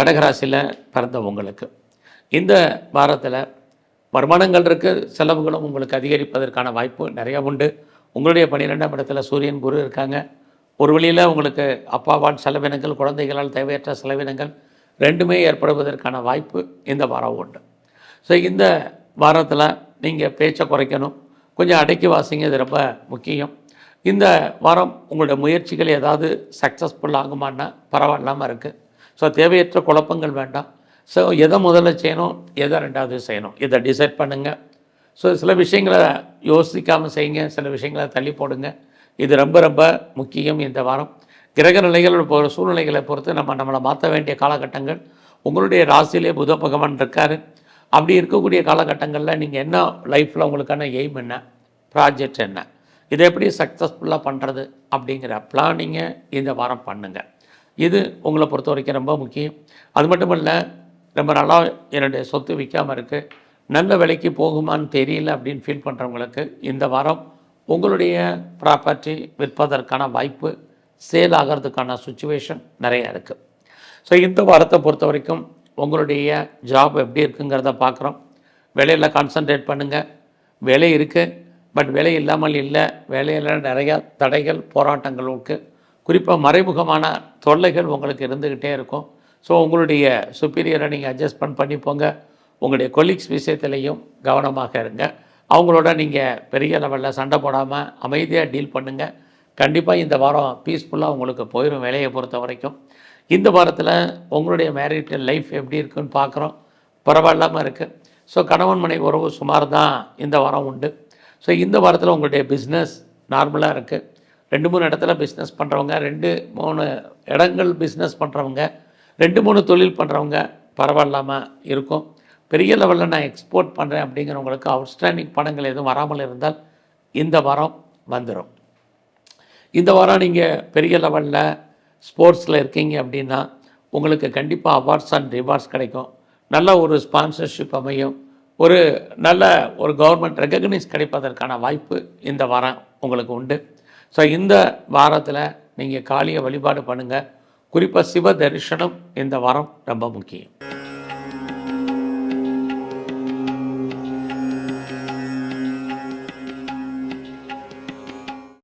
கடகராசியில் பிறந்தவங்களுக்கு இந்த வாரத்தில் வருமானங்கள் இருக்குது செலவுகளும் உங்களுக்கு அதிகரிப்பதற்கான வாய்ப்பு நிறையா உண்டு. உங்களுடைய பன்னிரெண்டாம் இடத்துல சூரியன் குரு இருக்காங்க. ஒரு வழியில் உங்களுக்கு அப்பாவான் செலவினங்கள் குழந்தைகளால் தேவையற்ற செலவினங்கள் ரெண்டுமே ஏற்படுவதற்கான வாய்ப்பு இந்த வாரம் உண்டு. ஸோ இந்த வாரத்தில் நீங்கள் பேச்சை குறைக்கணும். கொஞ்சம் அடக்கி வாசிங்க இது ரொம்ப முக்கியம். இந்த வாரம் உங்களுடைய முயற்சிகள் ஏதாவது சக்ஸஸ்ஃபுல் ஆகுமான்னா பரவாயில்லாமல் இருக்குது ஸோ தேவையற்ற குழப்பங்கள் வேண்டாம். ஸோ எதை முதல்ல செய்யணும் எதை ரெண்டாவது செய்யணும் இதை டிசைட் பண்ணுங்கள் ஸோ சில விஷயங்களை யோசிக்காமல் செய்யுங்க சில விஷயங்களை தள்ளி போடுங்க. இது ரொம்ப ரொம்ப முக்கியம் இந்த வாரம். கிரக நிலைகள் போகிற சூழ்நிலைகளை பொறுத்து நம்ம நம்மளை மாற்ற வேண்டிய காலகட்டங்கள். உங்களுடைய ராசியிலே புத பகவான் இருக்கார். அப்படி இருக்கக்கூடிய காலகட்டங்களில் நீங்கள் என்ன லைஃப்பில் உங்களுக்கான எய்ம் என்ன ப்ராஜெக்ட் என்ன இதை எப்படி சக்ஸஸ்ஃபுல்லாக பண்ணுறது அப்படிங்கிற பிளானிங்கை இந்த வாரம் பண்ணுங்கள் இது உங்களை பொறுத்த வரைக்கும் ரொம்ப முக்கியம். அது மட்டும் இல்லை ரொம்ப நல்லா என்னுடைய சொத்து விற்காமல் இருக்குது நல்ல விலைக்கு போகுமான்னு தெரியல அப்படின்னு ஃபீல் பண்ணுறவங்களுக்கு இந்த வாரம் உங்களுடைய ப்ராப்பர்ட்டி விற்பதற்கான வாய்ப்பு சேல் ஆகிறதுக்கான சுச்சுவேஷன் நிறையா இருக்குது ஸோ இந்த வாரத்தை பொறுத்த வரைக்கும் உங்களுடைய ஜாப் எப்படி இருக்குங்கிறத பார்க்குறோம் வேலையில் கான்சன்ட்ரேட் பண்ணுங்கள் வேலை இருக்குது பட் வேலை இல்லாமல் இல்லை. வேலையில் நிறையா தடைகள் போராட்டங்கள் இருக்குது குறிப்பாக மறைமுகமான தொல்லைகள் உங்களுக்கு இருந்துக்கிட்டே இருக்கும். ஸோ உங்களுடைய சுப்பீரியரை நீங்கள் அட்ஜஸ்ட்மெண்ட் பண்ணிப்போங்க உங்களுடைய கொலீக்ஸ் விஷயத்துலையும் கவனமாக இருங்க. அவங்களோட நீங்கள் பெரிய லெவலில் சண்டை போடாமல் அமைதியாக டீல் பண்ணுங்கள் கண்டிப்பாக இந்த வாரம் பீஸ்ஃபுல்லாக உங்களுக்கு போயிடும் வேலையை பொறுத்த வரைக்கும். இந்த வாரத்தில் உங்களுடைய மேரிட் லைஃப் எப்படி இருக்குன்னு பார்க்குறோம் பரவாயில்லாமல் இருக்குது ஸோ கணவன் மனை உறவு சுமார் தான் இந்த வாரம் உண்டு. ஸோ இந்த வாரத்தில் உங்களுடைய பிஸ்னஸ் நார்மலாக இருக்குது ரெண்டு மூணு இடத்துல பிஸ்னஸ் பண்ணுறவங்க ரெண்டு மூணு இடங்கள் பிஸ்னஸ் பண்ணுறவங்க ரெண்டு மூணு தொழில் பண்ணுறவங்க பரவாயில்லாமல் இருக்கும். பெரிய லெவலில் நான் எக்ஸ்போர்ட் பண்ணுறேன் அப்படிங்கிறவங்களுக்கு அவுட்ஸ்டாண்டிங் பணங்கள் எதுவும் வராமல் இருந்தால் இந்த வாரம் வந்துடும் இந்த வாரம் நீங்கள் பெரிய லெவலில் ஸ்போர்ட்ஸில் இருக்கீங்க அப்படின்னா உங்களுக்கு கண்டிப்பாக அவார்ட்ஸ் அண்ட் ரிவார்ட்ஸ் கிடைக்கும். நல்ல ஒரு ஸ்பான்சர்ஷிப் அமையும். ஒரு நல்ல ஒரு கவர்மெண்ட் ரெக்கக்னைஸ் கிடைப்பதற்கான வாய்ப்பு இந்த வாரம் உங்களுக்கு உண்டு. ஸோ இந்த வாரத்தில் நீங்கள் காளியை வழிபாடு பண்ணுங்கள் குறிப்பாக சிவ தரிசனம் இந்த வாரம் ரொம்ப முக்கியம்.